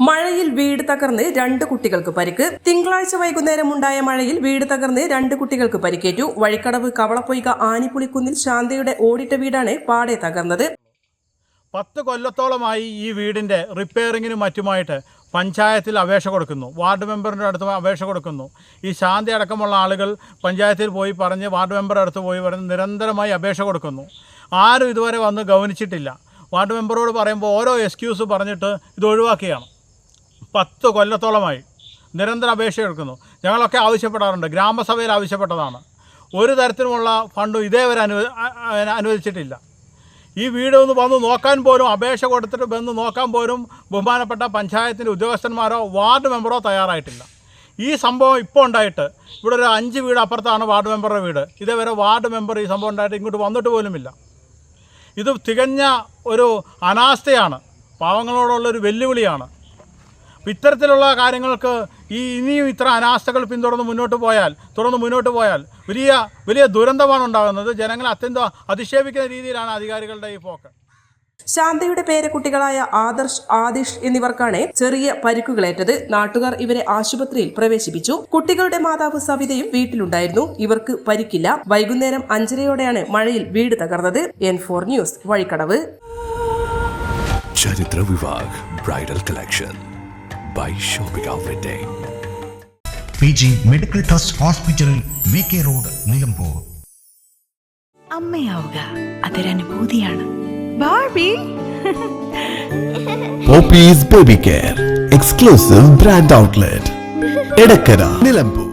മഴയിൽ വീട് തകർന്ന് രണ്ട് കുട്ടികൾക്ക് പരിക്ക്. തിങ്കളാഴ്ച വൈകുന്നേരം ഉണ്ടായ മഴയിൽ വീട് തകർന്ന് രണ്ട് കുട്ടികൾക്ക് പരിക്കേറ്റു. വഴിക്കടവ് കവളപ്പൊയ്ക ആനിപ്പുളിക്കുന്നിൽ ശാന്തയുടെ ഓടിട്ട വീടാണ് പാടെ തകർന്നത്. പത്ത് കൊല്ലത്തോളമായി ഈ വീടിന്റെ റിപ്പയറിങ്ങിനും മറ്റുമായിട്ട് പഞ്ചായത്തിൽ അപേക്ഷ കൊടുക്കുന്നു. വാർഡ് മെമ്പറിന്റെ അടുത്ത് അപേക്ഷ കൊടുക്കുന്നു. ഈ ശാന്തി അടക്കമുള്ള ആളുകൾ പഞ്ചായത്തിൽ പോയി പറഞ്ഞ് വാർഡ് മെമ്പറുടെ അടുത്ത് പോയി പറഞ്ഞ് നിരന്തരമായി അപേക്ഷ കൊടുക്കുന്നു. ആരും ഇതുവരെ വന്ന് ഗവനിച്ചിട്ടില്ല വാർഡ് മെമ്പറോട് പറയുമ്പോൾ ഓരോ എക്സ്ക്യൂസ് പറഞ്ഞിട്ട് ഇത് ഒഴിവാക്കുകയാണ്. പത്ത് കൊല്ലത്തോളമായി നിരന്തരം അപേക്ഷ എടുക്കുന്നു. ഞങ്ങളൊക്കെ ആവശ്യപ്പെടാറുണ്ട്. ഗ്രാമസഭയിൽ ആവശ്യപ്പെട്ടതാണ്. ഒരു തരത്തിലുമുള്ള ഫണ്ടും ഇതേവരെ അനു അനുവദിച്ചിട്ടില്ല. ഈ വീട് ഒന്ന് വന്ന് നോക്കാൻ പോലും അപേക്ഷ കൊടുത്തിട്ട് വന്ന് നോക്കാൻ പോലും ബഹുമാനപ്പെട്ട പഞ്ചായത്തിന്റെ ഉദ്യോഗസ്ഥന്മാരോ വാർഡ് മെമ്പറോ തയ്യാറായിട്ടില്ല. ഈ സംഭവം ഇപ്പോൾ ഉണ്ടായിട്ട് ഇവിടെ ഒരു അഞ്ച് വീട് അപ്പുറത്താണ് വാർഡ് മെമ്പറുടെ വീട്. ഇതേവരെ വാർഡ് മെമ്പർ ഈ സംഭവം ഉണ്ടായിട്ട് ഇങ്ങോട്ട് വന്നിട്ട് പോലുമില്ല. ഇത് തികഞ്ഞ ഒരു അനാസ്ഥയാണ്. പാവങ്ങളോടുള്ളൊരു വെല്ലുവിളിയാണ്. ഇത്തരത്തിലുള്ള കാര്യങ്ങൾക്ക് ഈ ഇനിയും ഇത്ര അനാസ്ഥകൾ പിന്തുടർന്ന് മുന്നോട്ട് പോയാൽ തുടർന്ന് മുന്നോട്ട് പോയാൽ വലിയ വലിയ ദുരന്തമാണ് ഉണ്ടാകുന്നത്. ജനങ്ങളെ അത്യന്തം അധിക്ഷേപിക്കുന്ന രീതിയിലാണ് അധികാരികളുടെ ഈ പോക്ക്. ശാന്തയുടെ പേരക്കുട്ടികളായ ആദർശ് ആദിഷ് എന്നിവർക്കാണ് ചെറിയ പരിക്കുകളേറ്റത്. നാട്ടുകാർ ഇവരെ ആശുപത്രിയിൽ പ്രവേശിപ്പിച്ചു. കുട്ടികളുടെ മാതാവ് സവിതയും വീട്ടിലുണ്ടായിരുന്നു. ഇവർക്ക് പരിക്കില്ല. വൈകുന്നേരം അഞ്ചരയോടെയാണ് മഴയിൽ വീട് തകർന്നത്. N four news Vazhikkadavu. Charithra Vivah bridal collection. By shopping wedding P G medical trust hospital K road Nilambur അമ്മയാവുക. അതൊരനുഭൂതിയാണ് Barbie Poppies baby care exclusive brand outlet Edakkara Nilambur.